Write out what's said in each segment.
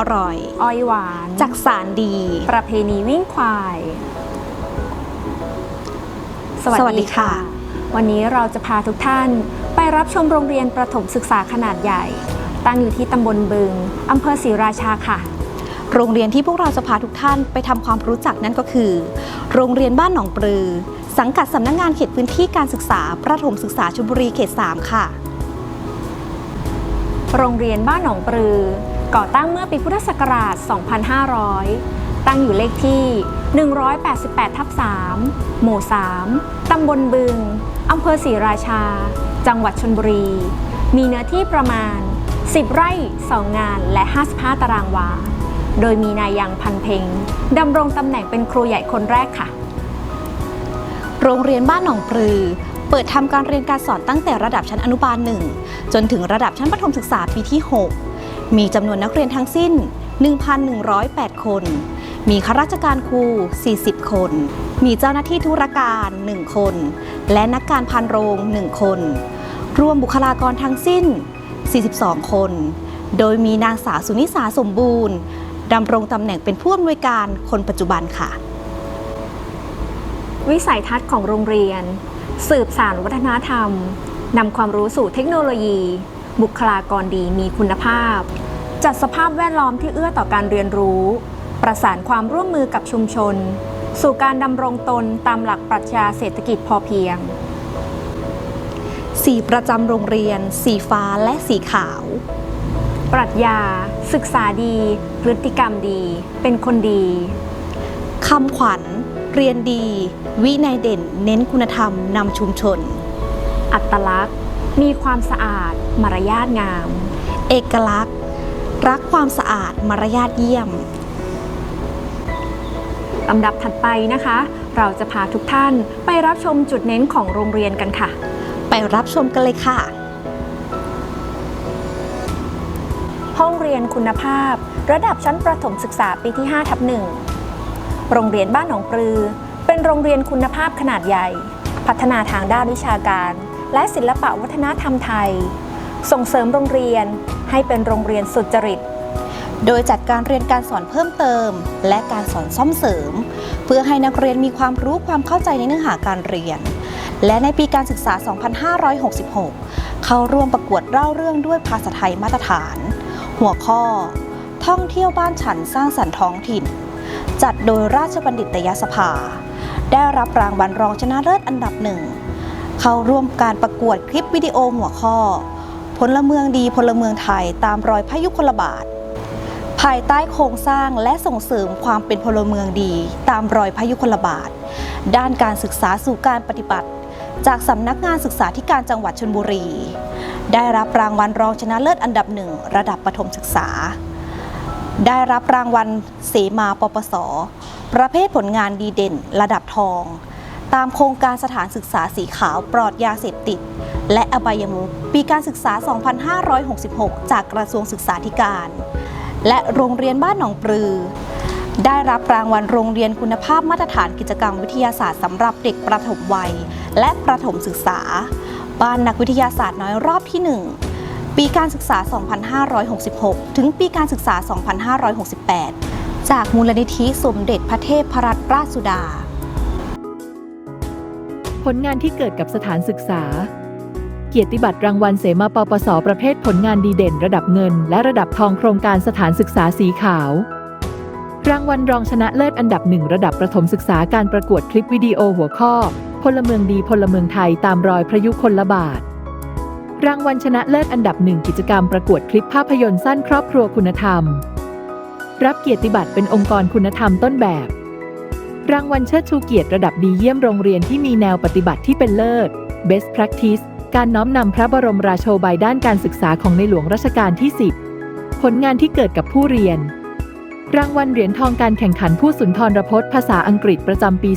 อร่อย อ้อยหวานจากสารดี ประเพณีวิ่งควายสสวัสดีค่ะ วันนี้เราจะพาทุกท่านไปรับชมโรงเรียนประถมศึกษาขนาดใหญ่ ตั้งอยู่ที่ตำบลบึงอำเภอศรีราชาค่ะ โรงเรียนที่พวกเราจะพาทุกท่านไปทำความรู้จักนั่นก็คือ โรงเรียนบ้านหนองปลือ สังกัดสำนักงานเขตพื้นที่การศึกษาประถมศึกษาชลบุรีเขต 3 ค่ะโรงเรียนบ้านหนองปลือ ก่อตั้งเมื่อปีพุทธศักราช 2500 ตั้งอยู่เลขที่ 188 ทับ 3 หมู่ 3 ตำบลบึง อำเภอศรีราชา จังหวัดชนบุรี มีเนื้อที่ประมาณ 10 ไร่ 2 งานและ 55 ตารางวา โดยมีนายยังพันเพ็งดำรงตำแหน่งเป็นครูใหญ่คนแรกค่ะ โรงเรียนบ้านหนองปลือเปิดทำการเรียนการสอนตั้งแต่ระดับชั้นอนุบาล 1 จนถึงระดับชั้นประถมศึกษาปีที่ 6 มีจำนวนนักเรียนทั้งสิ้น 1,108 คน มีข้าราชการครู 40 คน มีเจ้าหน้าที่ธุรการ 1 คน และนักการพันโรง 1 คน รวมบุคลากรทั้งสิ้น 42 คน โดยมีนางสาวสุนิสาสมบูรณ์ดำรงตำแหน่งเป็นผู้อำนวยการคนปัจจุบันค่ะ วิสัยทัศน์ของโรงเรียน สืบสานวัฒนธรรมนำความรู้สู่เทคโนโลยี บุคลากรดีมีคุณภาพ จัดสภาพแวดล้อมที่เอื้อต่อการเรียนรู้ ประสานความร่วมมือกับชุมชน สู่การดำรงตนตามหลักปรัชญาเศรษฐกิจพอเพียง สีประจำโรงเรียน สีฟ้าและสีขาว ปรัชญา ศึกษาดี พฤติกรรมดี เป็นคนดีคำขวัญ เรียนดี วินัยเด่น เน้นคุณธรรมนำชุมชน อัตลักษณ์ มีความสะอาด มารยาทงาม เอกลักษณ์ รักความสะอาด มารยาทเยี่ยมลำดับถัดไปนะคะ เราจะพาทุกท่านไปรับชมจุดเน้นของโรงเรียนกันค่ะ ไปรับชมกันเลยค่ะ ห้องเรียนคุณภาพ ระดับชั้นประถมศึกษาปีที่5ทับหนึ่งโรงเรียนบ้านหนองปลือ เป็นโรงเรียนคุณภาพขนาดใหญ่ พัฒนาทางด้านวิชาการ และศิลปะวัฒนธรรมไทย ส่งเสริมโรงเรียนให้เป็นโรงเรียนสุจริต โดยจัดการเรียนการสอนเพิ่มเติม และการสอนซ่อมเสริม เพื่อให้นักเรียนมีความรู้ความเข้าใจในเนื้อหาการเรียน และในปีการศึกษา 2566 เข้าร่วมประกวดเล่าเรื่องด้วยภาษาไทยมาตรฐาน หัวข้อ ท่องเที่ยวบ้านฉันสร้างสรรค์ท้องถิ่น จัดโดยราชบัณฑิตยสภา ได้รับรางวัลรองชนะเลิศอันดับหนึ่ง เข้าร่วมการประกวดคลิปวิดีโอหัวข้อ พลเมืองดีพลเมืองไทยตามรอยพระยุคลบาท ภายใต้โครงสร้างและส่งเสริมความเป็นพลเมืองดีตามรอยพระยุคลบาท ด้านการศึกษาสู่การปฏิบัติ จากสำนักงานศึกษาธิการจังหวัดชลบุรี ได้รับรางวัลรองชนะเลิศอันดับหนึ่งระดับประถมศึกษา ได้รับรางวัลเสมาปปส ประเภทผลงานดีเด่น ระดับทอง ตามโครงการสถานศึกษาสีขาวปลอดยาเสพติด และอบายมุขปีการศึกษา 2566 จากกระทรวงศึกษาธิการ และโรงเรียนบ้านหนองปลือ ได้รับรางวัลโรงเรียนคุณภาพมาตรฐานกิจกรรมวิทยาศาสตร์สำหรับเด็กประถมวัย และประถมศึกษา บ้านนักวิทยาศาสตร์น้อยรอบที่ 1 ปีการศึกษา 2566 ถึงปีการศึกษา 2568 จากมูลนิธิสมเด็จพระเทพรัตนราชสุดา ผลงานที่เกิดกับสถานศึกษา เกียรติบัตรรางวัลเสมาปปส ประเภทผลงานดีเด่น ระดับเงิน และระดับทองโครงการสถานศึกษาสีขาว รางวัลรองชนะเลิศอันดับหนึ่งระดับประถมศึกษาการประกวดคลิปวิดีโอหัวข้อ พลเมืองดีพลเมืองไทยตามรอยพระยุคลบาทรางวัลชนะเลิศอันดับหนึ่งกิจกรรมประกวดคลิปภาพยนตร์สั้นครอบครัวคุณธรรม รับเกียรติบัตรเป็นองค์กรคุณธรรมต้นแบบ รางวัลเชิดชูเกียรติระดับดีเยี่ยมโรงเรียนที่มีแนวปฏิบัติที่เป็นเลิศ Best Practice การน้อมนำพระบรมราโชบายด้านการศึกษาของในหลวงรัชกาลที่ 10 ผลงานที่เกิดกับผู้เรียน รางวัลเหรียญทองการแข่งขันผู้สุนทรพจน์ภาษาอังกฤษประจำปี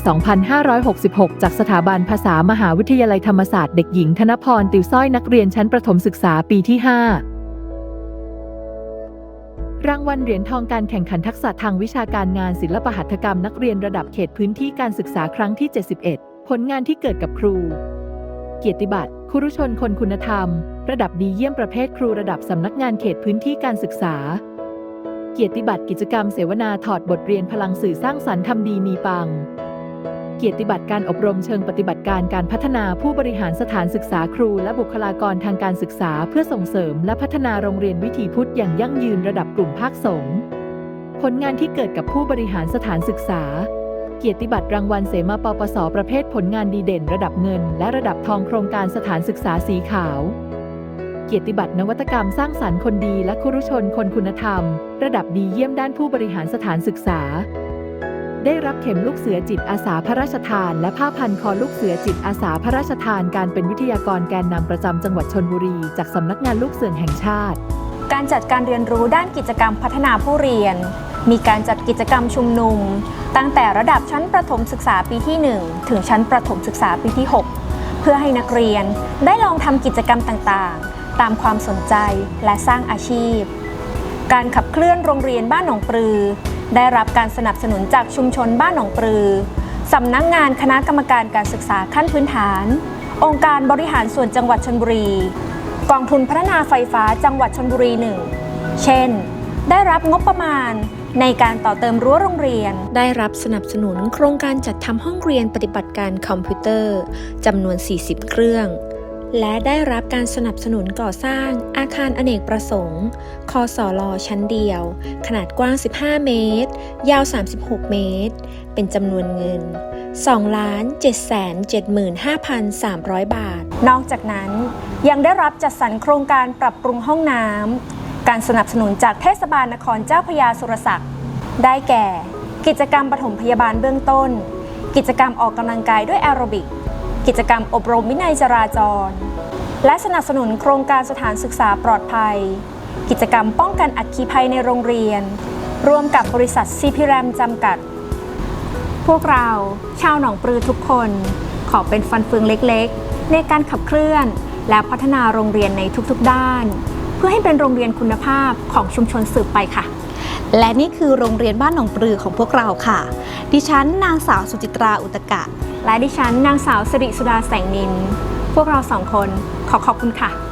2566 จากสถาบันภาษามหาวิทยาลัยธรรมศาสตร์เด็กหญิงธนพรติวส้อยนักเรียนชั้นประถมศึกษาปีที่ 5 รางวัลเหรียญทองการแข่งขันทักษะทางวิชาการงานศิลปหัตถกรรมนักเรียนระดับเขตพื้นที่การศึกษาครั้งที่ 71 ผลงานที่เกิดกับครู เกียรติบัตรครุชนคนคุณธรรม ระดับดีเยี่ยมประเภทครูระดับสำนักงานเขตพื้นที่การศึกษา เกียรติบัตรกิจกรรมเสวนาถอดบทเรียนพลังสื่อสร้างสรรค์ทำดีมีปัง เกียรติบัตรการอบรมเชิงปฏิบัติการการพัฒนาผู้บริหารสถานศึกษาครู และบุคลากรทางการศึกษาเพื่อส่งเสริม และพัฒนาโรงเรียนวิถีพุทธอย่างยั่งยืนระดับกลุ่มภาคสงฆ์ผลงานที่เกิดกับผู้บริหารสถานศึกษา เกียรติบัตรรางวัลเสมาปปส ประเภทผลงานดีเด่น ระดับเงิน และระดับทองโครงการสถานศึกษาสีขาว เกียรติบัตรนวัตกรรมสร้างสรรค์คนดีและครุชนคนคุณธรรม ระดับดีเยี่ยมด้านผู้บริหารสถานศึกษา ได้รับเข็มลูกเสือจิตอาสาพระราชทาน และผ้าพันคอลูกเสือจิตอาสาพระราชทานการเป็นวิทยากรแกนนำประจำจังหวัดชนบุรี จากสำนักงานลูกเสือแห่งชาติ การจัดการเรียนรู้ด้านกิจกรรมพัฒนาผู้เรียน มีการจัดกิจกรรมชุมนุม ตั้งแต่ระดับชั้นประถมศึกษาปีที่ 1 ถึงชั้นประถมศึกษาปีที่ 6 เพื่อให้นักเรียนได้ลองทำกิจกรรมต่างๆ ตามความสนใจและสร้างอาชีพ การขับเคลื่อนโรงเรียนบ้านหนองปลือ ได้รับการสนับสนุนจากชุมชนบ้านหนองปลือสำนักงานคณะกรรมการการศึกษาขั้นพื้นฐาน องค์การบริหารส่วนจังหวัดชนบุรี กองทุนพัฒนาไฟฟ้าจังหวัดชนบุรีหนึ่งเช่น ได้รับงบประมาณในการต่อเติมรั้วโรงเรียน ได้รับสนับสนุนโครงการจัดทำห้องเรียนปฏิบัติการคอมพิวเตอร์จำนวน 40 เครื่อง และได้รับการสนับสนุนก่อสร้างอาคารอเนกประสงค์ คอสอลอชั้นเดียว ขนาดกว้าง 15 เมตร ยาว 36 เมตร เป็นจำนวนเงิน 2 775,300 บาท นอกจากนั้นยังได้รับจัดสรรโครงการปรับปรุงห้องน้ำ การสนับสนุนจากเทศบาลนครเจ้าพยาสุรศักดิ์ ได้แก่ กิจกรรมปฐมพยาบาลเบื้องต้น กิจกรรมออกกำลังกายด้วยแอโรบิก กิจกรรมอบรมวินัยจราจร และสนับสนุนโครงการสถานศึกษาปลอดภัย กิจกรรมป้องกันอัคคีภัยในโรงเรียน ร่วมกับบริษัทซีพีแรมจำกัด พวกเราชาวหนองปลือทุกคน ขอเป็นฟันเฟืองเล็กๆ ในการขับเคลื่อน และพัฒนาโรงเรียนในทุกๆด้าน เพื่อให้เป็นโรงเรียนคุณภาพของชุมชนสืบไปค่ะและนี่คือโรงเรียนบ้านหนองปลือของพวกเราค่ะ ดิฉันนางสาวสุจิตราอุตกะ และดิฉันนางสาวสิริสุดาแสงนิน พวกเราสองคนขอขอบคุณค่ะ